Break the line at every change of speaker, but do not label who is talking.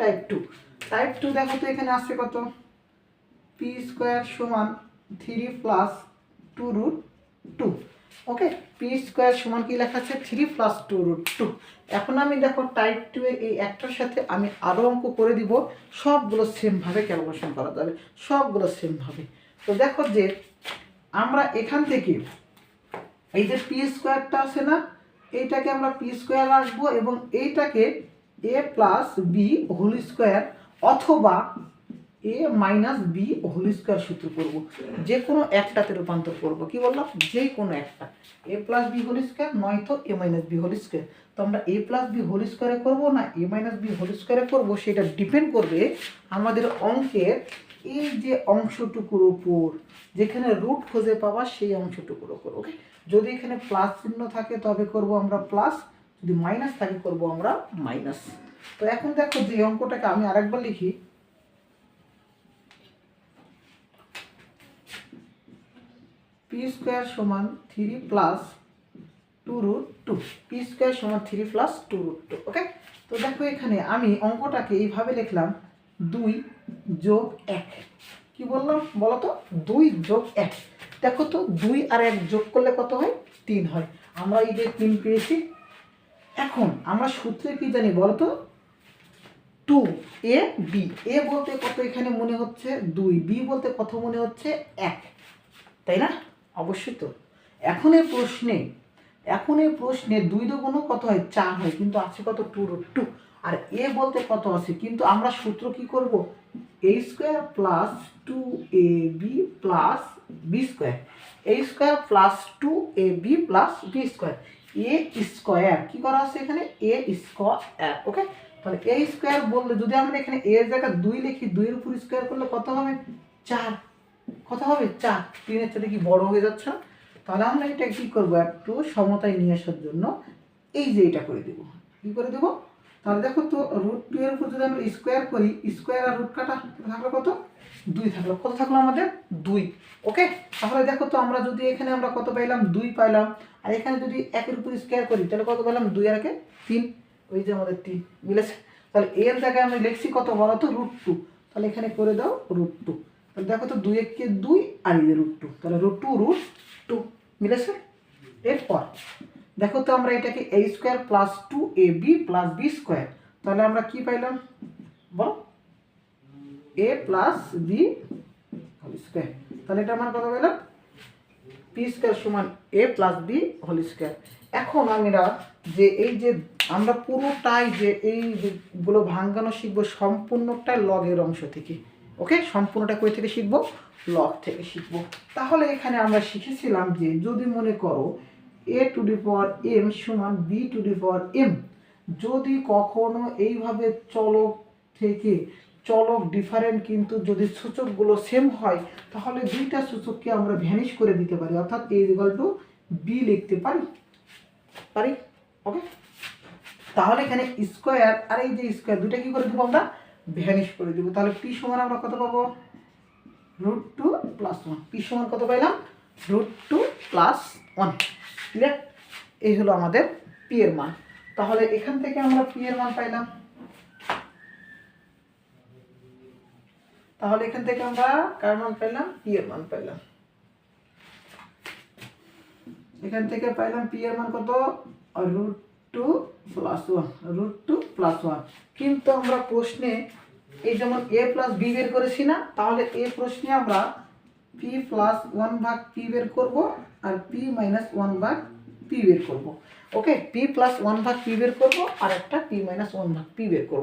Type two type two দেখো তো এখানে আসছে কত? পি স্কোয়ার সমান three plus two root two okay P square সমান কি লেখা আছে? Three plus two root two এখন আমি দেখো টাইপ টু এর এই একটার সাথে আমি আরও অঙ্ক করে দিব। সবগুলো সেমভাবে ক্যালকুলেশন করা যাবে। সবগুলো সেমভাবে তো দেখো যে আমরা এখান থেকে এই যে পি স্কোয়ারটা আছে না, এইটাকে আমরা পি স্কোয়ার রাখব এবং এইটাকে A plus B whole square অথবা A minus B whole square সূত্র করব। যে কোনো একটাতে রূপান্তর করব। কি বললাম? যে কোনো একটা। A plus B whole square নয়তো A minus B whole square তো আমরা এ প্লাস বি হোল স্কোয়ারে করব না এ মাইনাস বি হোল স্কোয়ারে করব? সেটা ডিপেন্ড করবে আমাদের অঙ্কের এই যে অংশটুকুর উপর। যেখানে রুট খুঁজে পাওয়া সেই অংশটুকুর উপর ওকে যদি এখানে প্লাস চিহ্ন থাকে, তবে করব আমরা প্লাস যদি মাইনাস থাকে করব আমরা মাইনাস তো এখন দেখো যে অঙ্কটাকে আমি আরেকবার লিখি। পি স্কোয়ার সমান three plus two root two P square সমান three plus two root two okay তো দেখো এখানে আমি অঙ্কটাকে এইভাবে লিখলাম, দুই যোগ এক। কি বললাম বলো তো দুই যোগ এক। দেখো তো, দুই আর এক যোগ করলে কত হয়? তিন হয়। আমরা এই যে তিন পেয়েছি এখন আমরা সূত্রে কি জানি বলতো? টু এ বি এ বলতে কত এখানে মনে হচ্ছে? দুই। বি বলতে কত মনে হচ্ছে? এক। তাই না? অবশ্যই তো। এখন এই প্রশ্নে এখন এই প্রশ্নে দুই দুগুণ কত হয়? চার হয়। কিন্তু আছে কত? টু রুট টু আর এ বলতে কত আছে? কিন্তু আমরা সূত্র কি করব? A square plus two A B plus B square A square plus two A B plus B square A square কি করা আছে এখানে? এ স্কোয়ার ওকে তাহলে এ স্কোয়ার বললে যদি আমরা এখানে এর জায়গায় দুই লিখি, দুইয়ের উপর স্কোয়ার করলে কত হবে? চার। কত হবে? চার। তিনের চারে কি বড় হয়ে যাচ্ছে? তাহলে আমরা এটা কি করব? একটু সমতায় নিয়ে আসার জন্য এই যে এটা করে দেব। কি করে দেব? তাহলে দেখো তো রুট টু এর উপর যদি আমরা স্কোয়ার করি স্কোয়ার আর রুট কাটা থাকল কত? দুই থাকল। কত থাকল আমাদের? দুই। ওকে তাহলে দেখো তো আমরা যদি এখানে আমরা কত পাইলাম? দুই পাইলাম। আর এখানে যদি একের উপর স্কোয়ার করি, তাহলে কত পেলাম দুই আর একে তিন। ওই যে আমাদের তিন মিলেছে তাহলে এর জায়গায় আমরা লিখছি কত? বলো তো রুট টু তাহলে এখানে করে দাও রুট টু তাহলে দেখো তো দুই একে দুই আর এই রুট টু তাহলে রুট টু রুট টু মিলেছে এরপর দেখো তো আমরা এটাকে A square plus two A B plus B square তাহলে আমরা কি পাইলাম? A plus B whole square তাহলে এটা আমার কত পেলাম? পি স্কোয়ার সমান A plus B whole square এখন আমরা যে এই যে আমরা পুরোটাই যে এইগুলো ভাঙ্গানো শিখব সম্পূর্ণটা লগের অংশ থেকে। ওকে সম্পূর্ণটা কই থেকে শিখব? লগ থেকে শিখব। তাহলে এখানে আমরা শিখেছিলাম যে যদি মনে করো A to the power M সমান B to the power M যদি কখনো এইভাবে চলক থেকে চলক ডিফারেন্ট কিন্তু যদি সূচকগুলো সেম হয়, তাহলে দুইটা সূচককে আমরা ভ্যানিশ করে দিতে পারি। অর্থাৎ এ ইকুয়াল টু বি লিখতে পারি। পারি? ওকে তাহলে এখানে স্কোয়ার আর এই যে স্কোয়ার দুইটা কি করে দেবো আমরা? ভ্যানিশ করে দেবো। তাহলে পি সমান আমরা কত পাবো? Root two plus one P সমান কত পাইলাম? Root two plus one clear এই হলো আমাদের পি এর মান। তাহলে এখান থেকে আমরা পি এর মান পাইলাম। তাহলে এখান থেকে আমরা কার মান পাইলাম? পি এর মান পাইলাম। এখান থেকে পাইলাম পি এর মান কত? Root two plus one root two plus one কিন্তু আমরা প্রশ্নে এই যেমন এ প্লাস বি বের করেছি না, তাহলে এ প্রশ্নে আমরা পি প্লাস ওয়ান ভাগ পি বের করব আর পি মাইনাস ওয়ান ভাগ পি বের করব। ওকে পি প্লাস ওয়ান ভাগ পি বের করব আর একটা পি মাইনাস ওয়ান ভাগ পি বের করব।